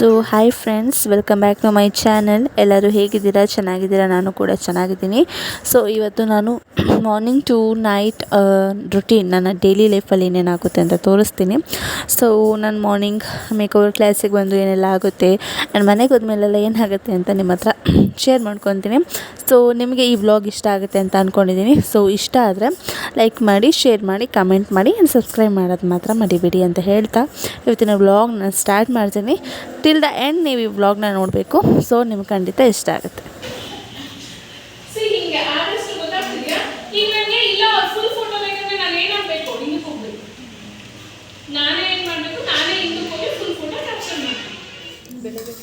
So hi friends welcome back to my channel ಎಲ್ಲರೂ ಹೇಗಿದ್ದೀರಾ? ಚೆನ್ನಾಗಿದ್ದೀರಾ? ನಾನು ಕೂಡ ಚೆನ್ನಾಗಿದ್ದೀನಿ. ಸೊ ಇವತ್ತು ನಾನು ಮಾರ್ನಿಂಗ್ ಟು ನೈಟ್ ರುಟೀನ್ ನನ್ನ ಡೈಲಿ ಲೈಫಲ್ಲಿ ಏನೇನಾಗುತ್ತೆ ಅಂತ ತೋರಿಸ್ತೀನಿ. ಸೊ ನಾನು ಮಾರ್ನಿಂಗ್ ಮೇಕೋವರ್ ಕ್ಲಾಸಿಗೆ ಬಂದು ಏನೆಲ್ಲ ಆಗುತ್ತೆ ಆ್ಯಂಡ್ ಮನೆಗೆ ಹೋದ್ಮೇಲೆಲ್ಲ ಏನಾಗುತ್ತೆ ಅಂತ ನಿಮ್ಮ ಹತ್ರ ಶೇರ್ ಮಾಡ್ಕೊತೀನಿ. ಸೊ ನಿಮಗೆ ಈ ವ್ಲಾಗ್ ಇಷ್ಟ ಆಗುತ್ತೆ ಅಂತ ಅಂದ್ಕೊಂಡಿದ್ದೀನಿ ಸೊ ಇಷ್ಟ ಆದರೆ ಲೈಕ್ ಮಾಡಿ ಶೇರ್ ಮಾಡಿ ಕಮೆಂಟ್ ಮಾಡಿ ಆ್ಯಂಡ್ ಸಬ್ಸ್ಕ್ರೈಬ್ ಮಾಡೋದು ಮಾತ್ರ ಮರಿಬೇಡಿ ಅಂತ ಹೇಳ್ತಾ ಇವತ್ತಿನ ವ್ಲಾಗ್ ನಾನು ಸ್ಟಾರ್ಟ್ ಮಾಡ್ತೀನಿ. ಟಿಲ್ ದ ಎಂಡ್ ನೀವು ಈ ವ್ಲಾಗ್ನ ನೋಡಬೇಕು. ಸೊ ನಿಮ್ಗೆ ಖಂಡಿತ ಇಷ್ಟ ಆಗುತ್ತೆ. ಸಿ ಮಾಡಬೇಕು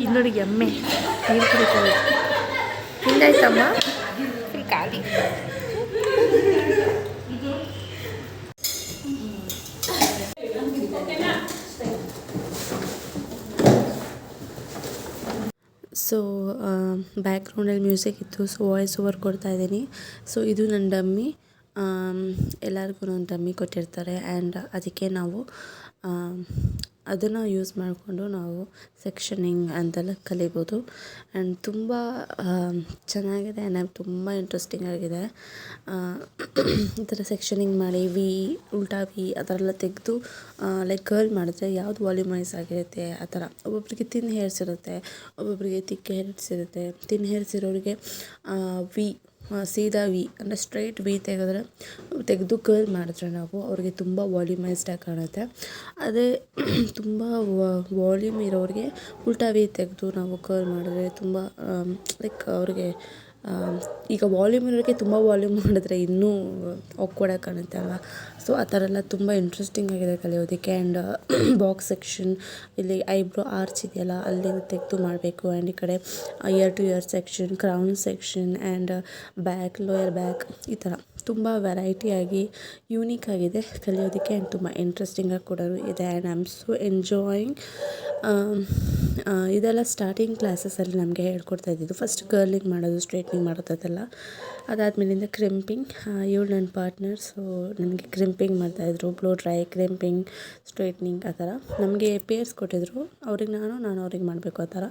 ಇನ್ನೊಡಿ ಎಮ್ಮೆ ನೀರು ಕುಡಿತಾರೆ ಹಿಂಗಾಯ್ತಮ್ಮ ಫುಲ್ ಖಾಲಿ ಬ್ಯಾಕ್ಗ್ರೌಂಡಲ್ಲಿ ಮ್ಯೂಸಿಕ್ ಇತ್ತು ಸೊ ವಾಯ್ಸ್ ಓವರ್ ಕೊಡ್ತಾ ಇದ್ದೀನಿ. ಸೊ ಇದು ನನ್ನ ಡಮ್ಮಿ. ಎಲ್ಲರಿಗೂ ಒಂದು ಡಮ್ಮಿ ಕೊಟ್ಟಿರ್ತಾರೆ ಆ್ಯಂಡ್ ಅದಕ್ಕೆ ನಾವು ಅದನ್ನು ಯೂಸ್ ಮಾಡಿಕೊಂಡು ನಾವು ಸೆಕ್ಷನಿಂಗ್ ಅಂತೆಲ್ಲ ಕಲಿಬೋದು. ಆ್ಯಂಡ್ ತುಂಬ ಚೆನ್ನಾಗಿದೆ ಆ್ಯಂಡ್ ತುಂಬ ಇಂಟ್ರೆಸ್ಟಿಂಗ್ ಆಗಿದೆ. ಈ ಥರ ಸೆಕ್ಷನಿಂಗ್ ಮಾಡಿ ವಿ ಉಲ್ಟಾ ವಿ ಆ ಥರ ಎಲ್ಲ ತೆಗೆದು ಲೈಕ್ ಕರ್ಲ್ ಮಾಡಿದ್ರೆ ಯಾವ್ದು ವಾಲ್ಯೂಮೈಸ್ ಆಗಿರುತ್ತೆ, ಆ ಥರ ಒಬ್ಬೊಬ್ಬರಿಗೆ ತಿನ್ ಹೇರ್ಸ್ ಇರುತ್ತೆ ಒಬ್ಬೊಬ್ಬರಿಗೆ ತಿಕ್ ಹೇರ್ಸ್ ಇರುತ್ತೆ. ತಿನ್ ಹೇರ್ಸ್ ಇರೋರಿಗೆ ವಿ ಸೀದಾ ವಿ, ಅಂದರೆ ಸ್ಟ್ರೈಟ್ ವಿ ತೆಗೆದ್ರೆ, ತೆಗೆದು ಕರ್ಲ್ ಮಾಡಿದ್ರೆ ನಾವು ಅವ್ರಿಗೆ ತುಂಬ ವಾಲ್ಯೂಮೈಸ್ಡಾಗಿ ಕಾಣುತ್ತೆ. ಅದೇ ತುಂಬ ವಾಲ್ಯೂಮ್ ಇರೋರಿಗೆ ಉಲ್ಟಾ ವಿ ತೆಗೆದು ನಾವು ಕರ್ಲ್ ಮಾಡಿದ್ರೆ ತುಂಬ ಲೈಕ್ ಅವ್ರಿಗೆ ಈಗ ವಾಲ್ಯೂಮ್ ಇರೋರಿಗೆ ತುಂಬ ವಾಲ್ಯೂಮ್ ಮಾಡಿದ್ರೆ ಇನ್ನೂ ಆಕ್ವರ್ಡಾಗಿ ಕಾಣುತ್ತೆ ಅಲ್ವಾ? ಸೊ ಆ ಥರ ಎಲ್ಲ ತುಂಬ ಇಂಟ್ರೆಸ್ಟಿಂಗ್ ಆಗಿದೆ ಕಲಿಯೋದಕ್ಕೆ. ಆ್ಯಂಡ್ ಬಾಕ್ಸ್ ಸೆಕ್ಷನ್ ಇಲ್ಲಿ ಐಬ್ರೋ ಆರ್ಚ್ ಇದೆಯಲ್ಲ ಅಲ್ಲಿಂದ ತೆಗೆದು ಮಾಡಬೇಕು. ಆ್ಯಂಡ್ ಈ ಕಡೆ ear to ear section crown section and back lower back ಈ ಥರ. ತುಂಬ ವೆರೈಟಿಯಾಗಿ, ಯೂನಿಕ್ ಆಗಿದೆ. ಕಲಿಯೋದಕ್ಕೆ ಆ್ಯಂಡ್ ತುಂಬ ಇಂಟ್ರೆಸ್ಟಿಂಗಾಗಿ ಕೂಡ ಇದೆ. And I am so enjoying ಇದೆಲ್ಲ ಸ್ಟಾರ್ಟಿಂಗ್ ಕ್ಲಾಸಸಲ್ಲಿ ನಮಗೆ ಹೇಳ್ಕೊಡ್ತಾ ಇದ್ದಿದ್ದು. ಫಸ್ಟ್ ಕರ್ಲಿಂಗ್ ಮಾಡೋದು ಸ್ಟ್ರೈಟ್ನಿಂಗ್ ಮಾಡೋದೆಲ್ಲ ಅದಾದಮೇಲಿಂದ ಕ್ರಿಂಪಿಂಗ್ ಇವಳು ನನ್ನ ಪಾರ್ಟ್ನರ್ ಸೊ ನನಗೆ ಕ್ರಿಂಪಿಂಗ್ ಮಾಡ್ತಾಯಿದ್ರು ಬ್ಲೋ ಡ್ರೈ ಕ್ರಿಂಪಿಂಗ್ ಸ್ಟ್ರೈಟ್ನಿಂಗ್ ಆ ಥರ. ನಮಗೆ ಪೇರ್ಸ್ ಕೊಟ್ಟಿದ್ರು. ಅವ್ರಿಗೆ ನಾನು ನಾನು ಅವ್ರಿಗೆ ಮಾಡಬೇಕು ಆ ಥರ.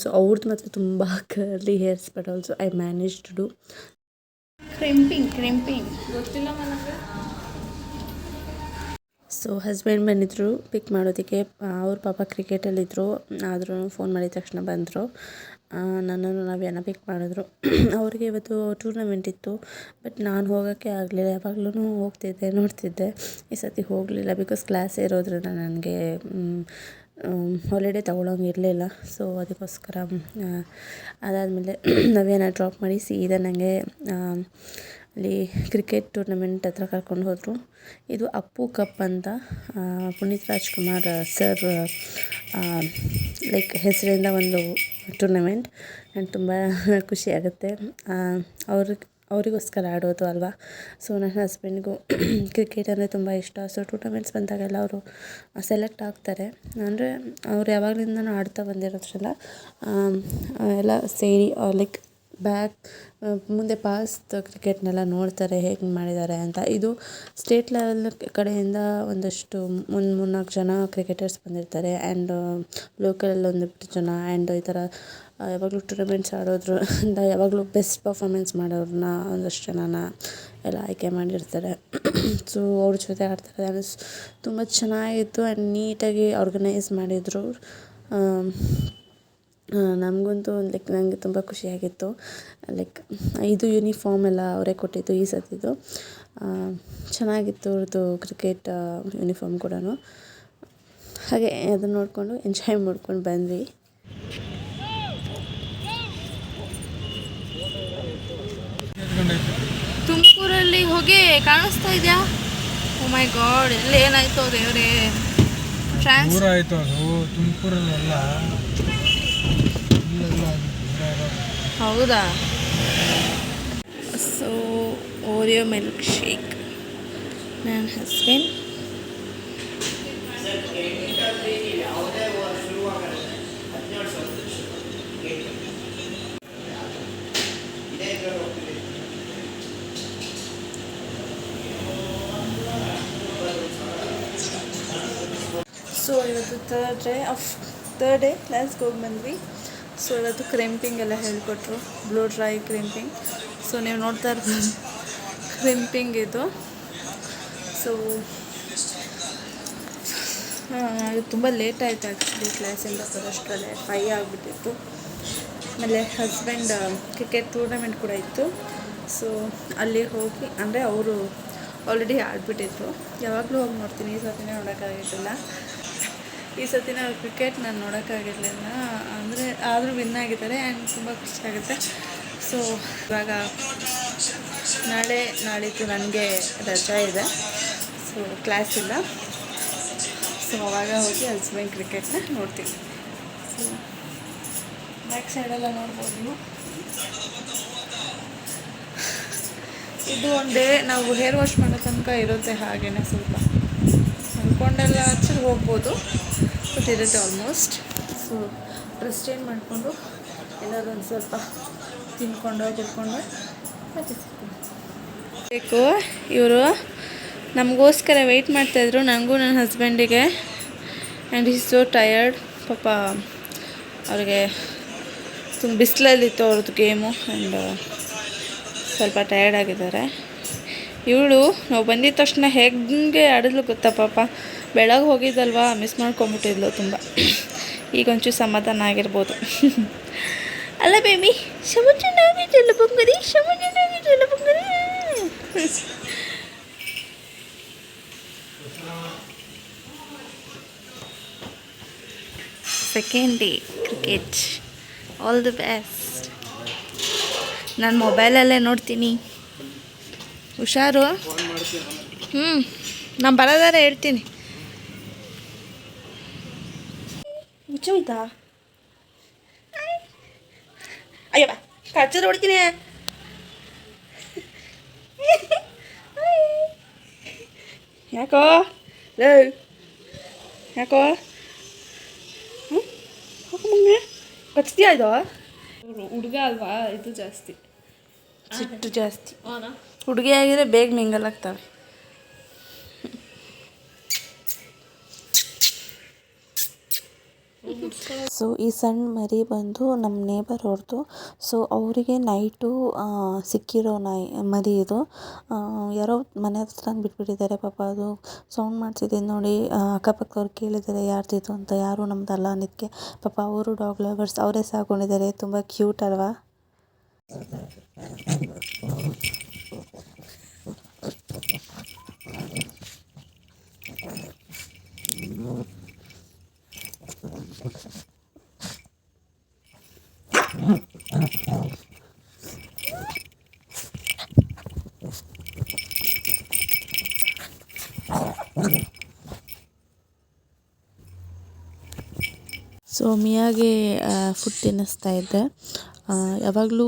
ಸೊ ಅವ್ರದ್ದು ಮಾತ್ರ ತುಂಬ curly hairs but also I manage to do crimping crimping. ಗೊತ್ತಿಲ್ಲ ನನಗೆ. ಸೊ ಹಸ್ಬೆಂಡ್ ಬಂದಿದ್ದರು ಪಿಕ್ ಮಾಡೋದಕ್ಕೆ ಅವ್ರ ಪಾಪ ಕ್ರಿಕೆಟಲ್ಲಿದ್ದರು ಆದ್ರೂ ಫೋನ್ ಮಾಡಿದ ತಕ್ಷಣ ಬಂದರು. ನನ್ನನ್ನು ನಾವೇನೋ ಪಿಕ್ ಮಾಡಿದ್ರು. ಅವ್ರಿಗೆ ಇವತ್ತು ಟೂರ್ನಮೆಂಟ್ ಇತ್ತು ಬಟ್ ನಾನು ಹೋಗೋಕ್ಕೆ ಆಗಲಿಲ್ಲ ಯಾವಾಗ್ಲೂ ಹೋಗ್ತಿದ್ದೆ ನೋಡ್ತಿದ್ದೆ. ಈ ಸತಿ ಹೋಗಲಿಲ್ಲ ಬಿಕಾಸ್ ಕ್ಲಾಸ್ ಇರೋದ್ರಿಂದ ನನಗೆ ಹಾಲಿಡೇ ತೊಗೊಳಂಗೆ ಇರಲಿಲ್ಲ. ಸೊ ಅದಕ್ಕೋಸ್ಕರ ಅದಾದಮೇಲೆ ನವ್ಯನ ಡ್ರಾಪ್ ಮಾಡಿ ಸೀದಾ ನನಗೆ ಅಲ್ಲಿ ಕ್ರಿಕೆಟ್ ಟೂರ್ನಮೆಂಟ್ ಹತ್ರ ಕರ್ಕೊಂಡು ಹೋದರು. ಇದು ಅಪ್ಪು ಕಪ್ ಅಂತ ಪುನೀತ್ ರಾಜ್ಕುಮಾರ್ ಸರ್ ಲೈಕ್ ಹೆಸರಿಂದ ಒಂದು ಟೂರ್ನಮೆಂಟ್ ನಂಗೆ ತುಂಬ ಖುಷಿ ಆಗುತ್ತೆ. ಅವ್ರಿಗೆ ಅವರಿಗೋಸ್ಕರ ಆಡೋದು ಅಲ್ವಾ? ಸೊ ನನ್ನ ಹಸ್ಬೆಂಡ್ಗೂ ಕ್ರಿಕೆಟ್ ಅಂದರೆ ತುಂಬ ಇಷ್ಟ. ಸೊ ಟೂರ್ನಮೆಂಟ್ಸ್ ಬಂದಾಗೆಲ್ಲ ಅವರು ಸೆಲೆಕ್ಟ್ ಆಗ್ತಾರೆ. ಅಂದರೆ ಅವ್ರು ಯಾವಾಗಲಿಂದನೂ ಆಡ್ತಾ ಬಂದಿರೋದ್ರಿಂದ ಎಲ್ಲ ಸೇರಿ ಲೈಕ್ ಬ್ಯಾಕ್ ಮುಂದೆ ಪಾಸ್ಟ್ ಕ್ರಿಕೆಟ್ನೆಲ್ಲ ನೋಡ್ತಾರೆ ಹೇಗೆ ಮಾಡಿದ್ದಾರೆ ಅಂತ. ಇದು ಸ್ಟೇಟ್ ಲೆವೆಲ್ ಕಡೆಯಿಂದ ಒಂದಷ್ಟು ಮುನ್ ಮೂರ್ನಾಲ್ಕು ಜನ ಕ್ರಿಕೆಟರ್ಸ್ ಬಂದಿರ್ತಾರೆ ಆ್ಯಂಡ್ ಲೋಕಲಲ್ಲಿ ಒಂದಿಷ್ಟು ಜನ ಆ್ಯಂಡ್ ಈ ಥರ ಯಾವಾಗಲೂ ಟೂರ್ನಮೆಂಟ್ಸ್ ಆಡೋದ್ರಿಂದ ಯಾವಾಗಲೂ ಬೆಸ್ಟ್ ಪರ್ಫಾರ್ಮೆನ್ಸ್ ಮಾಡೋರನ್ನ ಒಂದಷ್ಟು ಜನನ ಎಲ್ಲ ಆಯ್ಕೆ ಮಾಡಿರ್ತಾರೆ. ಸೊ ಅವ್ರ ಜೊತೆ ಆಡ್ತಾರೆ. ಅನಿಸ್, ತುಂಬ ಚೆನ್ನಾಗಿತ್ತು ಆ್ಯಂಡ್ ನೀಟಾಗಿ ಆರ್ಗನೈಸ್ ಮಾಡಿದರು. ನಮಗಂತೂ ಲೈಕ್ ನನಗೆ ತುಂಬ ಖುಷಿಯಾಗಿತ್ತು ಲೈಕ್ ಇದು ಯೂನಿಫಾರ್ಮ್ ಎಲ್ಲ ಅವರೇ ಕೊಟ್ಟಿದ್ದು ಈ ಸತಿದು ಚೆನ್ನಾಗಿತ್ತು ಅವ್ರದ್ದು ಕ್ರಿಕೆಟ್ ಯೂನಿಫಾರ್ಮ್ ಕೂಡ ಹಾಗೆ ಅದನ್ನು ನೋಡಿಕೊಂಡು ಎಂಜಾಯ್ ಮಾಡ್ಕೊಂಡು ಬಂದ್ವಿ. ತುಮಕೂರಲ್ಲಿ ಹೋಗಿ ಕಾಣಿಸ್ತಾ ಇದೆಯಾ? ಓ ಮೈ ಗಾಡ್ ಎಲ್ಲಿ ಏನಾಯ್ತು ದೇವ್ರೆ? ಟ್ರಾನ್ಸ್ಫರ್ ಆಯಿತು ಅದು. ತುಮಕೂರಲ್ಲೆಲ್ಲ ಹೌದಾ? ಸೊ ಓರಿಯೋ ಮಿಲ್ಕ್ ಶೇಕ್ ನನ್ನ ಹಸ್ಬೆಂಡ್ ಸೊ ಇವತ್ತು third day off third day ಕ್ಲಾಸ್ಗೆ ಹೋಗಿ ಬಂದ್ವಿ. ಸೊ ಇವತ್ತು ಕ್ರಿಂಪಿಂಗ್ ಎಲ್ಲ ಹೇಳ್ಕೊಟ್ರು ಬ್ಲೂ ಡ್ರೈ ಕ್ರಿಂಪಿಂಗ್ ಸೊ ನೀವು ನೋಡ್ತಾ ಇರ್ಬೋದು ಕ್ರಿಂಪಿಂಗ್ ಇದು. ಸೊ ಇದು ತುಂಬ ಲೇಟ್ ಆಯಿತು ಆ್ಯಕ್ಚುಲಿ ಕ್ಲಾಸಿಂದ ಬರೋಷ್ಟರಲ್ಲೇ ಫೈ ಆಗಿಬಿಟ್ಟಿತ್ತು. ಆಮೇಲೆ ಹಸ್ಬೆಂಡ್ ಕ್ರಿಕೆಟ್ ಟೂರ್ನಮೆಂಟ್ ಕೂಡ ಇತ್ತು. ಸೊ ಅಲ್ಲಿ ಹೋಗಿ, ಅಂದರೆ ಅವರು ಆಲ್ರೆಡಿ ಆಡ್ಬಿಟ್ಟಿದ್ರು. ಯಾವಾಗಲೂ ಹೋಗಿ ನೋಡ್ತೀನಿ, ಈ ಸತಿನೇ ನೋಡೋಕ್ಕಾಗಿರಲಿಲ್ಲ. ಈ ಸತಿನ ಕ್ರಿಕೆಟ್ ನಾನು ನೋಡೋಕ್ಕಾಗಿರಲಿಲ್ಲ. ಅಂದರೆ ಆದರೂ ವಿನ್ ಆಗಿದ್ದಾರೆ ಆ್ಯಂಡ್ ತುಂಬ ಖುಷಿ ಆಗುತ್ತೆ. ಸೊ ಇವಾಗ ನಾಳೆ, ನಾಳಿದ್ದು ನನಗೆ ರಜಾ ಇದೆ. ಸೊ ಕ್ಲಾಸ್ ಇಲ್ಲ. ಸೊ ಅವಾಗ ಹೋಗಿ ಹಸ್ಬೆಂಡ್ ಕ್ರಿಕೆಟ್ನ ನೋಡ್ತೀವಿ ಸೊ ಬ್ಯಾಕ್ ಸೈಡೆಲ್ಲ ನೋಡ್ಬೋದು ನೀವು. ಇದು ಒಂದು, ನಾವು ಹೇರ್ ವಾಶ್ ಮಾಡೋ ತನಕ ಇರುತ್ತೆ ಹಾಗೇನೆ ಸ್ವಲ್ಪ. ಅಂದ್ಕೊಂಡೆಲ್ಲ ಹಚ್ಚಿ ಹೋಗ್ಬೋದು. ಬಟ್ ಇರುತ್ತೆ ಆಲ್ಮೋಸ್ಟ್ ಸೊ ಡ್ರೆಸ್ ಚೇಂಜ್ ಮಾಡಿಕೊಂಡು ಎಲ್ಲರೂ ಒಂದು ಸ್ವಲ್ಪ ತಿನ್ಕೊಂಡು ತಿಳ್ಕೊಂಡು ಮತ್ತೆ ಬೇಕು, ಇವರು ನಮಗೋಸ್ಕರ ವೆಯ್ಟ್ ಮಾಡ್ತಾಯಿದ್ರು ನನಗೂ ನನ್ನ ಹಸ್ಬೆಂಡಿಗೆ ಆ್ಯಂಡ್ ಈಸ್ ಸೋ ಟಯರ್ಡ್ ಪಾಪ ಅವ್ರಿಗೆ ತುಂಬ ಬಿಸಿಲಲ್ಲಿತ್ತು ಅವ್ರದ್ದು ಗೇಮು ಆ್ಯಂಡ್ ಸ್ವಲ್ಪ ಟಯರ್ಡ್ ಆಗಿದ್ದಾರೆ. ಇವಳು ನಾವು ಬಂದಿದ ತಕ್ಷಣ ಹೇಗೆ ಆಡಿದ್ಲು ಗೊತ್ತಾ ಪಾಪ? ಬೆಳಗ್ಗೆ ಹೋಗಿದ್ದಲ್ವಾ? ಮಿಸ್ ಮಾಡ್ಕೊಂಬಿಟ್ಟಿದ್ಲು ತುಂಬ. ಈಗ ಒಂಚೂರು ಸಮಾಧಾನ ಆಗಿರ್ಬೋದು. ಅಲ್ಲ ಬೇಬಿ ಸಮುದ್ರನಾಗಿ ಜಲಬುಂಗರಿ ಸಮುದ್ರನಾಗಿ ಜಲಬುಂಗರಿ. Second day cricket all the best ನಾನು ಮೊಬೈಲಲ್ಲೇ ನೋಡ್ತೀನಿ. ಹುಷಾರು? ಹ್ಞೂ ನಾನು ಬರೋದಾರೆ ಹೇಳ್ತೀನಿ. ಮುಚ್ಚೋಯ್ತಾ ಅಯ್ಯೋ ಬಾ ಕಚ್ಚರ್ ಹೊಡಿತೀನಿ ಯಾಕೋ ಲೇ ಯಾಕೋ ಹ್ಞೂ ಮಗನೇ ಕಚ್ತೀಯ ಇದು ಹುಡುಗ ಅಲ್ವಾ ಇದು ಜಾಸ್ತಿ ಸಿಟ್ಟು ಜಾಸ್ತಿ ಅವನಾ ಹುಡುಗಿ ಆಗಿದ್ರೆ ಬೇಗ ಮಿಂಗಲ್ ಆಗ್ತವೆ ಸೊ ಈ ಸಣ್ಣ ಮರಿ ಬಂದು ನಮ್ಮ ನೇಬರ್ ಅವ್ರದ್ದು ಸೊ ಅವರಿಗೆ ನೈಟು ಸಿಕ್ಕಿರೋ ನಾಯಿ, ಮರಿ ಇದು. ಯಾರೋ ಮನೆ ಹತ್ರ ಬಿಟ್ಬಿಟ್ಟಿದ್ದಾರೆ ಪಾಪ ಅದು. ಸೌಂಡ್ ಮಾಡ್ತಿದ್ದೀನಿ ನೋಡಿ. ಅಕ್ಕಪಕ್ಕದವ್ರು ಕೇಳಿದ್ದಾರೆ, ಯಾರ್ದಿದು ಅಂತ. ಯಾರು ನಮ್ದಲ್ಲ ಅನ್ನೋದಕ್ಕೆ ಪಾಪ ಅವರು ಡಾಗ್ ಲವರ್ಸ್ ಅವರೇ ಸಾಕೊಂಡಿದ್ದಾರೆ. ತುಂಬ ಕ್ಯೂಟ್ ಅಲ್ವಾ? ಸೊ ಮಿಯಾಗೆ ಫುಡ್ ತಿನ್ನಿಸ್ತಾ ಇದ್ದೆ. ಯಾವಾಗಲೂ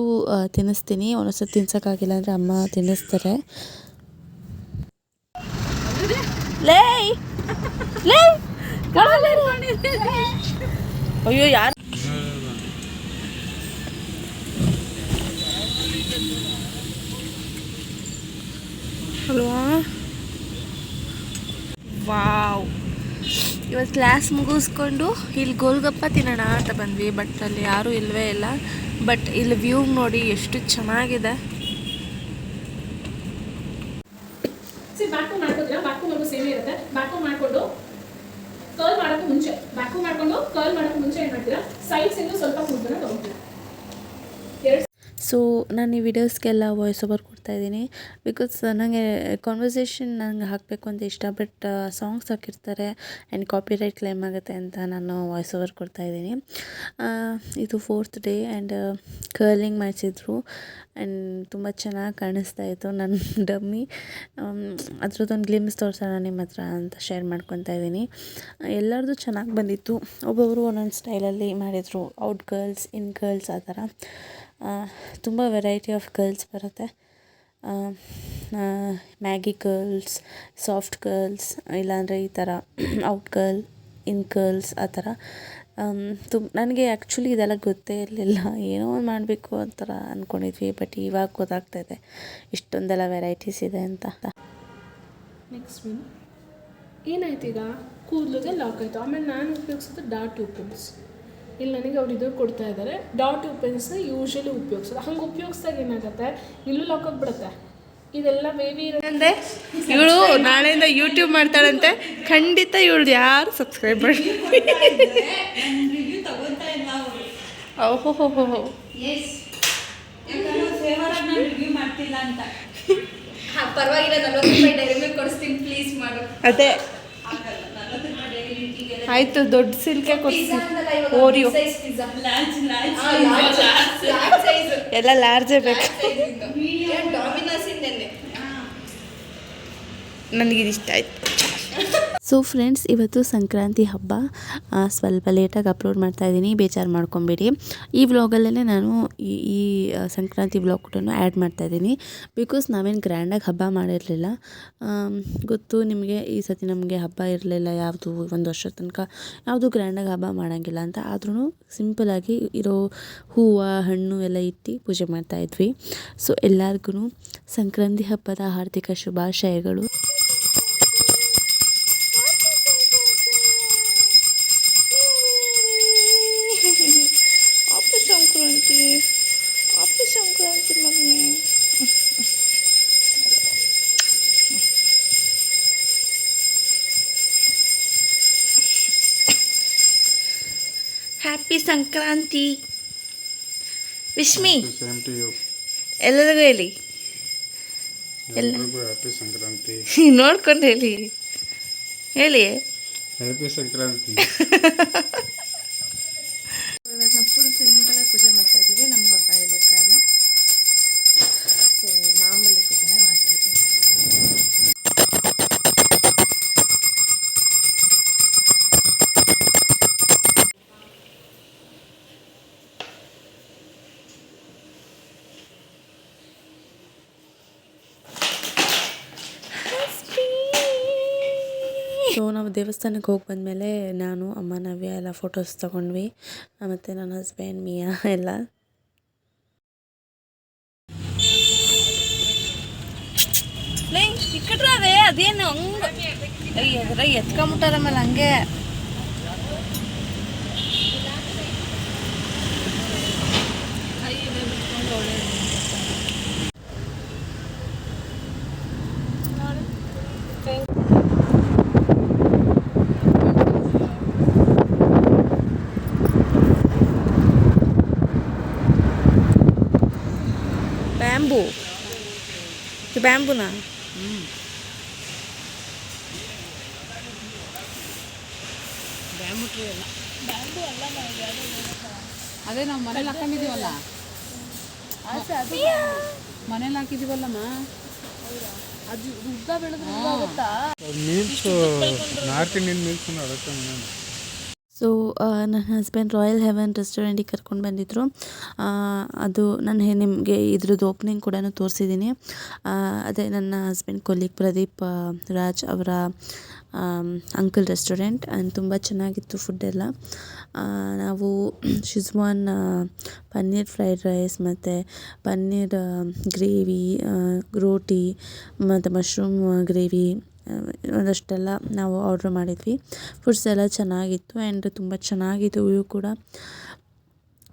ತಿನ್ನಿಸ್ತೀನಿ. ಒಂದೊಂದ್ಸತಿ ತಿನ್ಸೋಕ್ಕಾಗಿಲ್ಲ ಅಂದರೆ ಅಮ್ಮ ತಿನ್ನಿಸ್ತಾರೆ. ಅಯ್ಯೋ, ಯಾರು? ಅಲ್ವಾ? ವಾವ್. ಇವತ್ತು ಕ್ಲಾಸ್ ಮುಗಿಸ್ಕೊಂಡು ಇಲ್ಲಿ ಗೋಲ್ಗಪ್ಪ ತಿನ್ನೋಣ ಅಂತ ಬಂದ್ವಿ ಬಟ್ ಅಲ್ಲಿ ಯಾರೂ ಇಲ್ಲವೇ ಇಲ್ಲ. ಬಟ್ ಇಲ್ಲಿ ವ್ಯೂ ನೋಡಿ ಎಷ್ಟು ಚೆನ್ನಾಗಿದೆ ಸಿ ಬ್ಯಾಕು ಮಾಡ್ಕೋತೀರಾ ಬ್ಯಾಕು ಮಾಡೋದು ಸೇಮೇ ಇರುತ್ತೆ ಬ್ಯಾಕು ಮಾಡಿಕೊಂಡು ಕರ್ಲ್ ಮಾಡೋಕ್ಕೂ ಮುಂಚೆ ಬ್ಯಾಕು ಮಾಡ್ಕೊಂಡು ಕರ್ಲ್ ಮಾಡೋಕ್ಕೂ ಮುಂಚೆ ಏನು ಮಾಡ್ತೀರಾ ಸೈಡ್ಸ್ ಇಂದ ಸ್ವಲ್ಪ ಫುಡ್ನ ತೊಗೊತೀರಾ ಎರಡು ಸೊ ನಾನು ಈ ವಿಡಿಯೋಸ್ಗೆಲ್ಲ ವಾಯ್ಸ್ ಓವರ್ ಕೊಡ್ತಾಯಿದ್ದೀನಿ ಬಿಕಾಸ್ ನನಗೆ ಕಾನ್ವರ್ಸೇಷನ್ ನನಗೆ ಹಾಕಬೇಕು ಅಂತ ಇಷ್ಟ ಬಟ್ ಸಾಂಗ್ಸ್ ಹಾಕಿರ್ತಾರೆ ಆ್ಯಂಡ್ ಕಾಪಿರೈಟ್ ಕ್ಲೇಮ್ ಆಗುತ್ತೆ ಅಂತ ನಾನು ವಾಯ್ಸ್ ಓವರ್ ಕೊಡ್ತಾಯಿದ್ದೀನಿ ಇದು ಫೋರ್ತ್ ಡೇ ಆ್ಯಂಡ್ ಕರ್ಲಿಂಗ್ ಮಾಡಿಸಿದ್ರು ಆ್ಯಂಡ್ ತುಂಬ ಚೆನ್ನಾಗಿ ಕಾಣಿಸ್ತಾ ಇತ್ತು. ನನ್ನ ಡಮ್ಮಿ ಅದ್ರದ್ದೊಂದು ಗ್ಲಿಮ್ಸ್ ತೋರಿಸೋಣ ನಿಮ್ಮ ಹತ್ರ ಅಂತ ಶೇರ್ ಮಾಡ್ಕೊತಾ ಇದ್ದೀನಿ. ಎಲ್ಲರದು ಚೆನ್ನಾಗಿ ಬಂದಿತ್ತು. ಒಬ್ಬೊಬ್ಬರು ಒಂದೊಂದು ಸ್ಟೈಲಲ್ಲಿ ಮಾಡಿದರು. ಔಟ್ ಗರ್ಲ್ಸ್ ಇನ್ ಗರ್ಲ್ಸ್ ಆ ಥರ. ತುಂಬ ವೆರೈಟಿ ಆಫ್ ಗರ್ಲ್ಸ್ ಬರುತ್ತೆ. ಮ್ಯಾಗಿ ಗರ್ಲ್ಸ್ ಸಾಫ್ಟ್ ಗರ್ಲ್ಸ್ ಇಲ್ಲಾಂದರೆ ಈ ಥರ ಔಟ್ ಗರ್ಲ್ ಇನ್ ಗರ್ಲ್ಸ್ ಆ ಥರ ತುಂಬ ನನಗೆ ಆ್ಯಕ್ಚುಲಿ ಇದೆಲ್ಲ ಗೊತ್ತೇ ಇರಲಿಲ್ಲ. ಏನೋ ಒಂದು ಮಾಡಬೇಕು ಅಂತಾರ ಅಂದ್ಕೊಂಡಿದ್ವಿ ಬಟ್ ಇವಾಗ ಗೊತ್ತಾಗ್ತಾ ಇದೆ. ಇಷ್ಟೊಂದೆಲ್ಲ ವೆರೈಟೀಸ್ ಇದೆ ಅಂತ. ನೆಕ್ಸ್ಟ್ ವಿನ್ ಏನಾಯ್ತು ಈಗ? ಕೂದಲಿಗೆ ಲಾಕ್ ಆಯಿತು. ಆಮೇಲೆ ನಾನು ಉಪಯೋಗಿಸೋದು ಡಾಟ್ ಟೂ ಇಲ್ಲಿ ನನಗೆ ಅವ್ರು ಇದು ಕೊಡ್ತಾ ಇದ್ದಾರೆ. ಡಾಟ್ ಯು ಪೆನ್ಸ್ನ ಯೂಶಲಿ ಉಪಯೋಗಿಸೋದು. ಹಂಗೆ ಉಪಯೋಗಿಸ್ದಾಗ ಏನಾಗುತ್ತೆ? ಇಲ್ಲೂ ಲಾಕ್ ಬಿಡುತ್ತೆ ಇದೆಲ್ಲ ಬೇಬಿ ಇರೋದಂದೆ ಇವಳು ನಾಳೆಯಿಂದ ಯೂಟ್ಯೂಬ್ ಮಾಡ್ತಾಳಂತೆ. ಖಂಡಿತ ಇವಳು ಯಾರು ಸಬ್ಸ್ಕ್ರೈಬ್ ಮಾಡಿ ಓಹೋ ಪರವಾಗಿಲ್ಲ ನಲ್ವತ್ತು ರೂಪಾಯಿ ಡೈರಿ ಮಿಲ್ಕ್ ಕೊಡಿಸ್ತೀನಿ. ಪ್ಲೀಸ್ ಮಾಡು. ಅದೇ ಆಗಲ್ಲ ನಲ್ವತ್ತು ರೂಪಾಯಿ ಡೈರಿ ಮಿಲ್ಕಿಗೆ ಆಯ್ತು ದೊಡ್ಡ ಸಿಲ್ಕೆ ಕೊಡ್ತೀನಿ ಓರಿಯೋ ಎಲ್ಲ ಲಾರ್ಜೇ ಬೇಕು. ಡಾಮಿನೋಸ್ ಇಂದೆನೆ ನನಗಿದಿಷ್ಟ ಆಯ್ತು. ಸೊ ಫ್ರೆಂಡ್ಸ್ ಇವತ್ತು ಸಂಕ್ರಾಂತಿ ಹಬ್ಬ. ಸ್ವಲ್ಪ ಲೇಟಾಗಿ ಅಪ್ಲೋಡ್ ಮಾಡ್ತಾ ಇದ್ದೀನಿ. ಬೇಜಾರು ಮಾಡ್ಕೊಂಬಿಡಿ. ಈ ವ್ಲಾಗಲ್ಲೇ ನಾನು ಈ ಈ ಸಂಕ್ರಾಂತಿ ವ್ಲಾಗ್ ಕೂಡ ಆ್ಯಡ್ ಮಾಡ್ತಾ ಇದ್ದೀನಿ. ಬಿಕಾಸ್ ನಾವೇನು ಗ್ರ್ಯಾಂಡಾಗಿ ಹಬ್ಬ ಮಾಡಿರಲಿಲ್ಲ. ಗೊತ್ತು ನಿಮಗೆ ಈ ಸತಿ ನಮಗೆ ಹಬ್ಬ ಇರಲಿಲ್ಲ. ಯಾವುದು ಒಂದು ವರ್ಷದ ತನಕ ಯಾವುದು ಗ್ರ್ಯಾಂಡಾಗಿ ಹಬ್ಬ ಮಾಡೋಂಗಿಲ್ಲ ಅಂತ. ಆದ್ರೂ ಸಿಂಪಲಾಗಿ ಇರೋ ಹೂವು, ಹಣ್ಣು ಎಲ್ಲ ಇಟ್ಟು ಪೂಜೆ ಮಾಡ್ತಾ ಇದ್ವಿ. ಸೊ ಎಲ್ಲರಿಗೂ ಸಂಕ್ರಾಂತಿ ಹಬ್ಬದ ಹಾರ್ದಿಕ ಶುಭಾಶಯಗಳು ಅಪ್ಪ ಸಂಕ್ರಾಂತಿ ಅಪ್ಪ ಸಂಕ್ರಾಂತಿ ಮಗನೇ ಹ್ಯಾಪಿ ಸಂಕ್ರಾಂತಿ. ವಿಶ್ಮಿ ಎಲ್ಲರಿಗೂ ಹೇಳಿ. ಹ್ಯಾಪಿ ಸಂಕ್ರಾಂತಿ. ನೋಡ್ಕೊಂಡು ಹೇಳಿ. ಹೇಳಿ. ಹ್ಯಾಪಿ ಸಂಕ್ರಾಂತಿ ಇವತ್ತು ನಾವು ಫುಲ್ ಸಿಂಪಲಾಗಿ ಪೂಜೆ ಮಾಡ್ತಾ ಇದ್ದೀವಿ ನಮ್ಗೆ ಹಬ್ಬ ಇಲ್ಲದ ಕಾರಣ ಸೊ ಮಾಮೂಲಿ ಪೂಜೆನೇ ಮಾಡ್ತಾ ಇದ್ದೀವಿ ಸೊ ನಾವು ದೇವಸ್ಥಾನಕ್ಕೆ ಹೋಗಿ ಬಂದಮೇಲೆ ನಾನು, ಅಮ್ಮ, ನವ್ಯ ಎಲ್ಲ ಫೋಟೋಸ್ ತೊಗೊಂಡ್ವಿ. ಮತ್ತು ನನ್ನ ಹಸ್ಬೆಂಡ್ ಮಿಯಾ ಎಲ್ಲ. ಅದೇನು ಹಂಗೆ ಎತ್ಕೊಂಬಿಟ್ಟಾರ ಮೇಲೆ ಹಂಗೆ. ಬ್ಯಾಂಬೂ ಇದು ಬ್ಯಾಂಬೂನಾ ಅದೇ ನಾವು ಮನೇಲಿ ಹಾಕೊಂಡಿದೀವಲ್ಲ ಮನೇಲಿ ಹಾಕಿದೀವಲ್ಲಮ್ಮ ಅದು ಉದ್ದ ಬೆಳೆದ್ರೆ ಆಗುತ್ತಾ? ಮೀಲ್ಸು ನಾರ್ತ್ ಇಂಡಿಯನ್ ಮೀಲ್ಸ್ ಅದಕ್ಕೆ ಮನೆ ಸೊ ನನ್ನ ಹಸ್ಬೆಂಡ್ ರಾಯಲ್ ಹೆವನ್ ರೆಸ್ಟೋರೆಂಟಿಗೆ ಕರ್ಕೊಂಡು ಬಂದಿದ್ದರು ಅದು ನಾನು ನಿಮಗೆ ಇದ್ರದ್ದು ಓಪನಿಂಗ್ ಕೂಡ ತೋರಿಸಿದ್ದೀನಿ ಅದೇ ನನ್ನ ಹಸ್ಬೆಂಡ್ ಕೊಲ್ಲಿಗ್ ಪ್ರದೀಪ್ ರಾಜ್ ಅವರ ಅಂಕಲ್ ರೆಸ್ಟೋರೆಂಟ್ ಆ್ಯಂಡ್ ತುಂಬ ಚೆನ್ನಾಗಿತ್ತು ಫುಡ್ಡೆಲ್ಲ ನಾವು ಶಿಜ್ವಾನ್ ಪನ್ನೀರ್ ಫ್ರೈಡ್ ರೈಸ್ ಮತ್ತು ಪನ್ನೀರ್ ಗ್ರೇವಿ ರೋಟಿ ಮತ್ತು ಮಶ್ರೂಮ್ ಗ್ರೇವಿ ಒಂದಷ್ಟೆಲ್ಲ ನಾವು ಆರ್ಡ್ರ್ ಮಾಡಿದ್ವಿ. ಫುಡ್ಸ್ ಎಲ್ಲ ಚೆನ್ನಾಗಿತ್ತು ಆ್ಯಂಡ್ ತುಂಬ ಚೆನ್ನಾಗಿತ್ತು ವ್ಯೂ ಕೂಡ.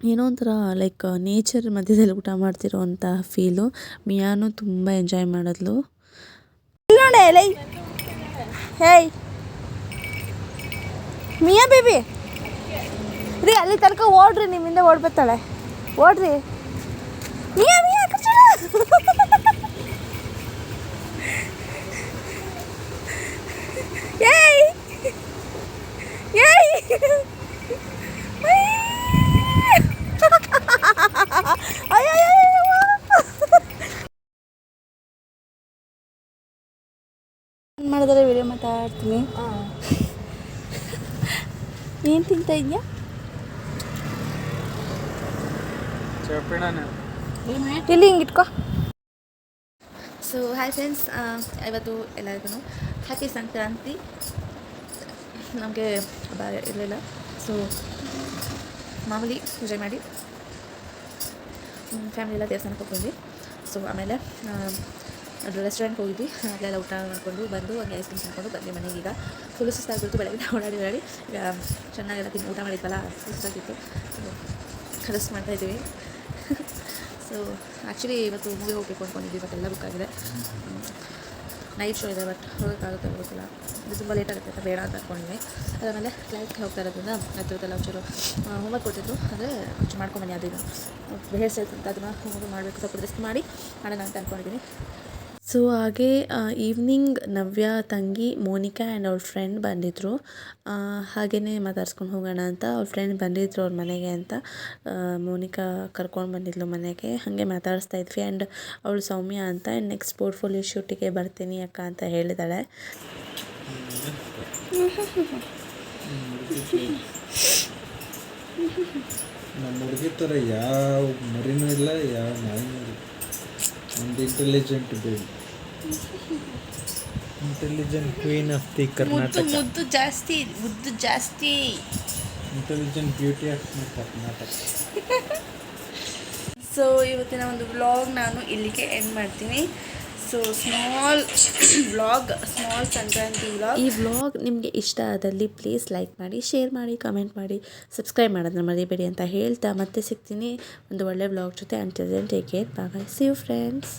ಏನೋ ಒಂಥರ ಲೈಕ್ ನೇಚರ್ ಮಧ್ಯದಲ್ಲಿ ಊಟ ಮಾಡ್ತಿರೋ ಅಂತ ಫೀಲು ಮಿಯಾನು ತುಂಬ ಎಂಜಾಯ್ ಮಾಡಿದ್ಲು. ಹೇಯ್. Mia baby. ರೀ, ಅಲ್ಲಿ ತನಕ ಓಡ್ರಿ, ನಿಮ್ಮಿಂದ ಓಡ್ಬತ್ತಾಳೆ ಓಡ್ರಿ. ಮಿಯಾ ಮಿಯಾ ಏಯ್ ಮಾಡಿದ್ರೆ ವಿಡಿಯೋ ಮಾತಾಡ್ತೀನಿ ಏನು ತಿಂತ ಇದೆಯಾ ಚಪ್ಪಿಣನೆ ಇಲ್ಲಿ ಹಿಂಗೆ ಇಟ್ಕೋ ಸೊ ಹಾಯ್ ಫ್ರೆಂಡ್ಸ್ ಇವತ್ತು ಎಲ್ಲರಿಗೂ ಹ್ಯಾಪಿ ಸಂಕ್ರಾಂತಿ ನಮಗೆ ಹಬ್ಬ ಇರಲಿಲ್ಲ ಸೊ ಮಾಮೂಲಿ ಪೂಜೆ ಮಾಡಿ. ಫ್ಯಾಮಿಲಿ ಎಲ್ಲ ದೇವಸ್ಥಾನಕ್ಕೆ ಹೋಗಿದ್ವಿ ಸೊ ಆಮೇಲೆ ರೆಸ್ಟೋರೆಂಟ್ಗೆ ಹೋಗಿದ್ವಿ. ಅಲ್ಲೆಲ್ಲ ಊಟ ಮಾಡಿಕೊಂಡು ಬಂದು ಹಂಗೆ ಐಸ್ ಕ್ರೀಮ್ ತಿನ್ಕೊಂಡು ಬಂದ್ವಿ ಮನೆಗೆ ಈಗ. ಫುಲ್ ಸುಸ್ತಾಗ್ಬಿಟ್ಟು ಬೆಳಗ್ಗೆ ಓಡಾಡಿ ಓಡಾಡಿ. ಈಗ ಚೆನ್ನಾಗೆಲ್ಲ ತಿಂದು ಊಟ ಮಾಡಿದ್ವಲ್ಲ ಸುಸ್ತಾಗಿತ್ತು ರೆಸ್ಟ್ ಮಾಡ್ತಾಯಿದ್ದೀವಿ ಸೊ ಆ್ಯಕ್ಚುಲಿ ಇವತ್ತು ಮೂವಿ ಹೋಗಬೇಕು ಅಂದ್ಕೊಂಡಿದ್ವಿ ಎಲ್ಲ ಬುಕ್ ಆಗಿದೆ. ನೈಟ್ ಶೋ ಇದೆ ಬಟ್ ಹೋಗೋಕ್ಕಾಗುತ್ತೆ ಗೊತ್ತಿಲ್ಲ ಇದು ತುಂಬ ಲೇಟ್ ಆಗುತ್ತೆ ಅಂತ ಬೇಡ ಅಂತ ಅಂದ್ಕೊಂಡಿದ್ವಿ ಅದಾದಮೇಲೆ ಕ್ಲೈಂಟ್ಗೆ ಹೋಗ್ತಾ ಇರೋದ್ರಿಂದ ಅದ್ರದ್ದೆಲ್ಲ ಒಂಚೂರು ಹೋಮ್ವರ್ಕ್ ಕೊಟ್ಟಿದ್ದು ಅಂದರೆ ಒಂಚೂರು ಮಾಡ್ಕೊಂಬನ್ನಿ ಅದು ಇದು. ಹೇರ್ ಸ್ಟೈಲ್ಸ್ ಅಂತ, ಅದನ್ನು ಹೋಮ್ವರ್ಕ್ ಮಾಡಬೇಕು, ಸ್ವಲ್ಪ ರೆಸ್ಟ್ ಮಾಡಿ ಮಾಡೋಣ ಅಂತ ಅಂದ್ಕೊಂಡಿದ್ದೀನಿ ಸೊ ಹಾಗೆ ಈವ್ನಿಂಗ್ ನವ್ಯ, ತಂಗಿ, ಮೋನಿಕಾ ಆ್ಯಂಡ್ ಅವ್ಳ ಫ್ರೆಂಡ್ ಬಂದಿದ್ದರು ಹಾಗೆಯೇ ಮಾತಾಡ್ಸ್ಕೊಂಡು ಹೋಗೋಣ ಅಂತ ಅವ್ಳ ಫ್ರೆಂಡ್ ಬಂದಿದ್ದರು ಅವ್ರ ಮನೆಗೆ ಅಂತ. ಮೋನಿಕಾ ಕರ್ಕೊಂಡು ಬಂದಿದ್ಲು ಮನೆಗೆ. ಹಾಗೆ ಮಾತಾಡಿಸ್ತಾ ಇದ್ವಿ ಆ್ಯಂಡ್ ಅವಳು ಸೌಮ್ಯ ಅಂತ ಆ್ಯಂಡ್ ನೆಕ್ಸ್ಟ್ ಪೋರ್ಟ್ಫೋಲಿಯೋ ಶೂಟಿಗೆ ಬರ್ತೀನಿ ಅಕ್ಕ ಅಂತ ಹೇಳಿದಾಳೆ. ನಮ್ಮ ಹುಡುಗಿ ಥರ ಯಾವ ಮರಿನೂ ಇಲ್ಲ, ಯಾವ ನಾಯಿನೂ ಇಲ್ಲ. ಒಂದು intelligent baby intelligent queen of the Karnataka ಮುದ್ದು ಜಾಸ್ತಿ ಮುದ್ದು ಜಾಸ್ತಿ. Intelligent beauty of my Karnataka so ಇವತ್ತಿನ ಒಂದು ವ್ಲಾಗ್ ನಾನು ಇಲ್ಲಿಗೆ ಎಂಡ್ ಮಾಡ್ತೀನಿ. So small vlog small Sankranti ಈ ವ್ಲಾಗ್ ನಿಮಗೆ ಇಷ್ಟ ಆದಲ್ಲಿ ಪ್ಲೀಸ್ ಲೈಕ್ ಮಾಡಿ ಶೇರ್ ಮಾಡಿ ಕಮೆಂಟ್ ಮಾಡಿ ಸಬ್ಸ್ಕ್ರೈಬ್ ಮಾಡೋದನ್ನ ಮರಿಬೇಡಿ ಅಂತ ಹೇಳ್ತಾ ಮತ್ತೆ ಸಿಗ್ತೀನಿ ಒಂದು ಒಳ್ಳೆ ವ್ಲಾಗ್ ಜೊತೆ. Until take care bye see you friends